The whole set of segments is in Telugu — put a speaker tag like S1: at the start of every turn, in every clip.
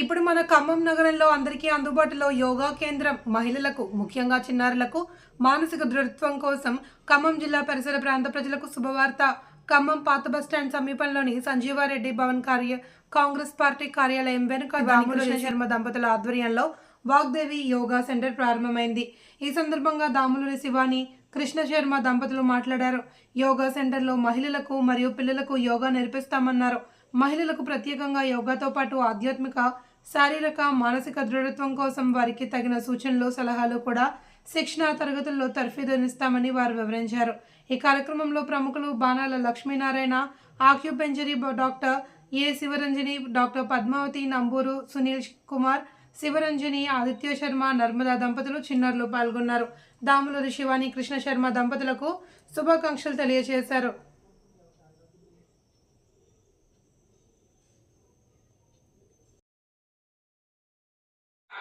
S1: ఇప్పుడు మన ఖమ్మం నగరంలో అందరికీ అందుబాటులో యోగా కేంద్రం. మహిళలకు ముఖ్యంగా చిన్నారులకు మానసిక దృఢత్వం కోసం ఖమ్మం జిల్లా పరిసర ప్రాంత ప్రజలకు శుభవార్త. ఖమ్మం పాత బస్టాండ్ సమీపంలోని సంజీవారెడ్డి భవన్ కార్య కాంగ్రెస్ పార్టీ కార్యాలయం వెనుక దాముల శర్మ దంపతుల ఆధ్వర్యంలో వాగ్దేవి యోగా సెంటర్ ప్రారంభమైంది. ఈ సందర్భంగా దాములూరి శివాని కృష్ణ శర్మ దంపతులు మాట్లాడారు. యోగా సెంటర్లో మహిళలకు మరియు పిల్లలకు యోగా నేర్పిస్తామన్నారు. మహిళలకు ప్రత్యేకంగా యోగాతో పాటు ఆధ్యాత్మిక శారీరక మానసిక దృఢత్వం కోసం వారికి తగిన సూచనలు సలహాలు కూడా శిక్షణా తరగతుల్లో తర్ఫీదునిస్తామని వారు వివరించారు. ఈ కార్యక్రమంలో ప్రముఖులు Banala Lakshminarayana acupuncture doctor A Sivaranjani doctor Padmavathi Nambooru Sunil Kumar Sivaranjani Aditya Sharma Narmada దంపతులు చిన్నారులు పాల్గొన్నారు. దాములూరి శివాని కృష్ణ శర్మ దంపతులకు శుభాకాంక్షలు తెలియజేశారు.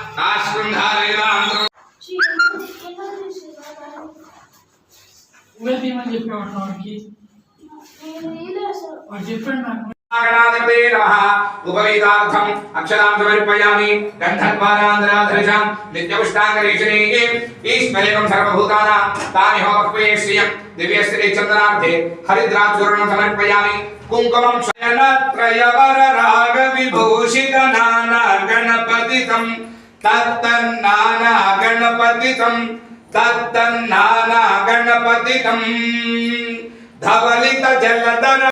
S2: కృష్ణ ఆశ్రుంధారేవాంధ్ర
S3: ఊరే తీయమని చెప్పేవాడు వాడికి వాడు చెప్పాడు నాకు
S2: గణాధిపతే నమః ఉపవేదార్థం అక్షరాం సమర్పయామి గంధద్వారాంధ్రాధరిషాం నిత్యపుష్టాంగరీషణే ఈశ్వరేకం సర్వభూతానాం తాని హోమక్వే శ్రియం దివ్యశ్రీ చందనార్థే హరిద్రాచూర్ణం సమర్పయామి కుంకుమం తత్తన్నానా గణపతితం తత్తన్నానా గణపతితం ధవలిత జలధర